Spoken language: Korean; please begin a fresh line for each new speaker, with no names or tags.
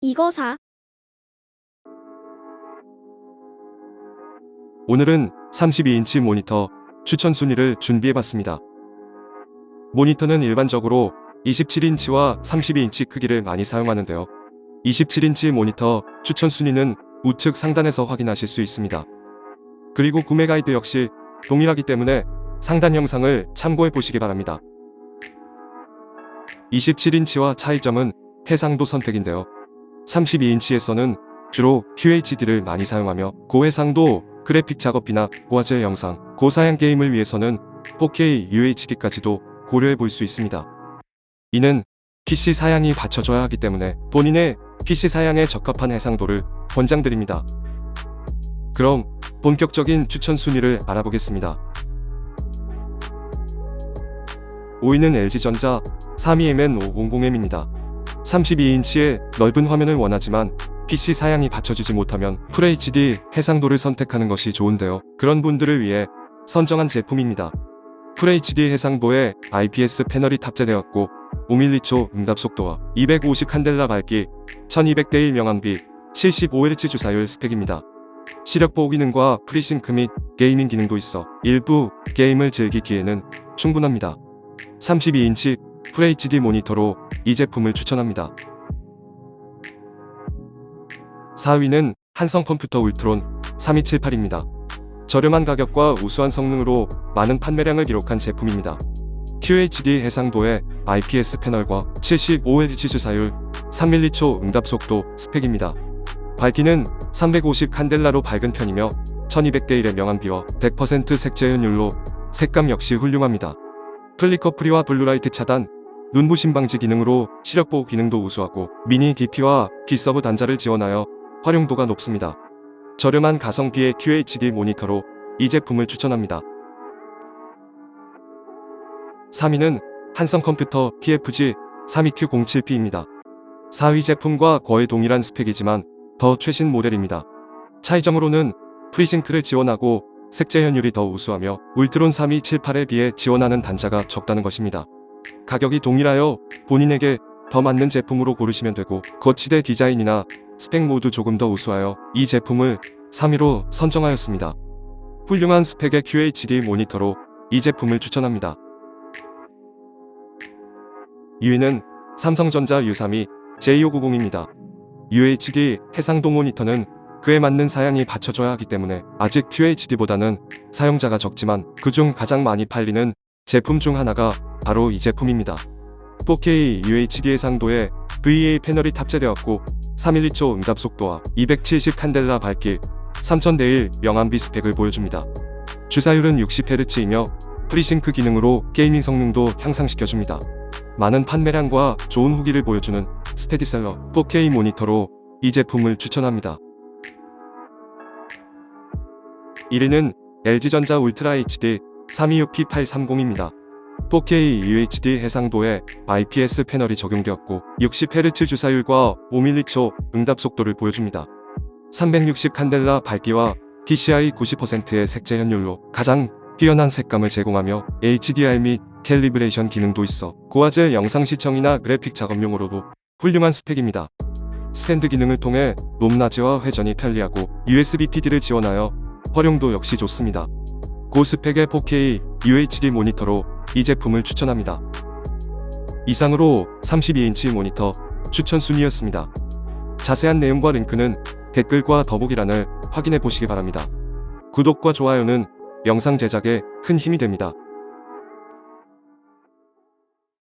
이거 사.
오늘은 32인치 모니터 추천 순위를 준비해봤습니다. 모니터는 일반적으로 27인치와 32인치 크기를 많이 사용하는데요. 27인치 모니터 추천 순위는 우측 상단에서 확인하실 수 있습니다. 그리고 구매 가이드 역시 동일하기 때문에 상단 영상을 참고해 보시기 바랍니다. 27인치와 차이점은 해상도 선택인데요. 32인치에서는 주로 QHD를 많이 사용하며 고해상도 그래픽 작업이나 고화질 영상, 고사양 게임을 위해서는 4K UHD까지도 고려해 볼 수 있습니다. 이는 PC 사양이 받쳐줘야 하기 때문에 본인의 PC 사양에 적합한 해상도를 권장드립니다. 그럼 본격적인 추천 순위를 알아보겠습니다. 5위는 LG전자 32MN500M입니다. 32인치의 넓은 화면을 원하지만 PC 사양이 받쳐주지 못하면 FHD 해상도를 선택하는 것이 좋은데요. 그런 분들을 위해 선정한 제품입니다. FHD 해상도에 IPS 패널이 탑재되었고 5mm 응답 속도와 250 칸델라 밝기, 1200대1 명암비, 75Hz 주사율 스펙입니다. 시력 보호 기능과 프리싱크 및 게이밍 기능도 있어 일부 게임을 즐기기에는 충분합니다. 32인치 FHD 모니터로 이 제품을 추천합니다. 4위는 한성 컴퓨터 울트론 3278입니다. 저렴한 가격과 우수한 성능으로 많은 판매량을 기록한 제품입니다. QHD 해상도의 IPS 패널과 75Hz 주사율, 3mm 초 응답 속도 스펙입니다. 밝기는 350 칸델라로 밝은 편이며 1200대 1의 명암비와 100% 색재 현율로 색감 역시 훌륭합니다. 플리커 프리와 블루라이트 차단, 눈부심 방지 기능으로 시력 보호 기능도 우수하고 미니 DP와 B서브 단자를 지원하여 활용도가 높습니다. 저렴한 가성비의 QHD 모니터로 이 제품을 추천합니다. 3위는 한성컴퓨터 PFG 32Q07P입니다. 4위 제품과 거의 동일한 스펙이지만 더 최신 모델입니다. 차이점으로는 프리싱크를 지원하고 색재 현율이 더 우수하며 울트론 3278에 비해 지원하는 단자가 적다는 것입니다. 가격이 동일하여 본인에게 더 맞는 제품으로 고르시면 되고 거치대 디자인이나 스펙 모두 조금 더 우수하여 이 제품을 3위로 선정하였습니다. 훌륭한 스펙의 QHD 모니터로 이 제품을 추천합니다. 2위는 삼성전자 U32 J590입니다. UHD 해상도 모니터는 그에 맞는 사양이 받쳐줘야 하기 때문에 아직 QHD보다는 사용자가 적지만 그중 가장 많이 팔리는 제품 중 하나가 바로 이 제품입니다. 4K UHD 해상도에 VA 패널이 탑재되었고 3mm 초 응답 속도와 270 칸델라 밝기, 3000대1 명암비 스펙을 보여줍니다. 주사율은 60Hz이며 프리싱크 기능으로 게이밍 성능도 향상시켜줍니다. 많은 판매량과 좋은 후기를 보여주는 스테디셀러 4K 모니터로 이 제품을 추천합니다. 1위는 LG전자 울트라 HD 32UP830입니다. 4K UHD 해상도에 IPS 패널이 적용되었고 60Hz 주사율과 5mm 초 응답 속도를 보여줍니다. 360 칸델라 밝기와 PCI 90%의 색재 현율로 가장 뛰어난 색감을 제공하며 HDR 및 캘리브레이션 기능도 있어 고화질 영상 시청이나 그래픽 작업용으로도 훌륭한 스펙입니다. 스탠드 기능을 통해 높낮이와 회전이 편리하고 USB PD를 지원하여 활용도 역시 좋습니다. 고스펙의 4K UHD 모니터로 이 제품을 추천합니다. 이상으로 32인치 모니터 추천 순위였습니다. 자세한 내용과 링크는 댓글과 더보기란을 확인해 보시기 바랍니다. 구독과 좋아요는 영상 제작에 큰 힘이 됩니다.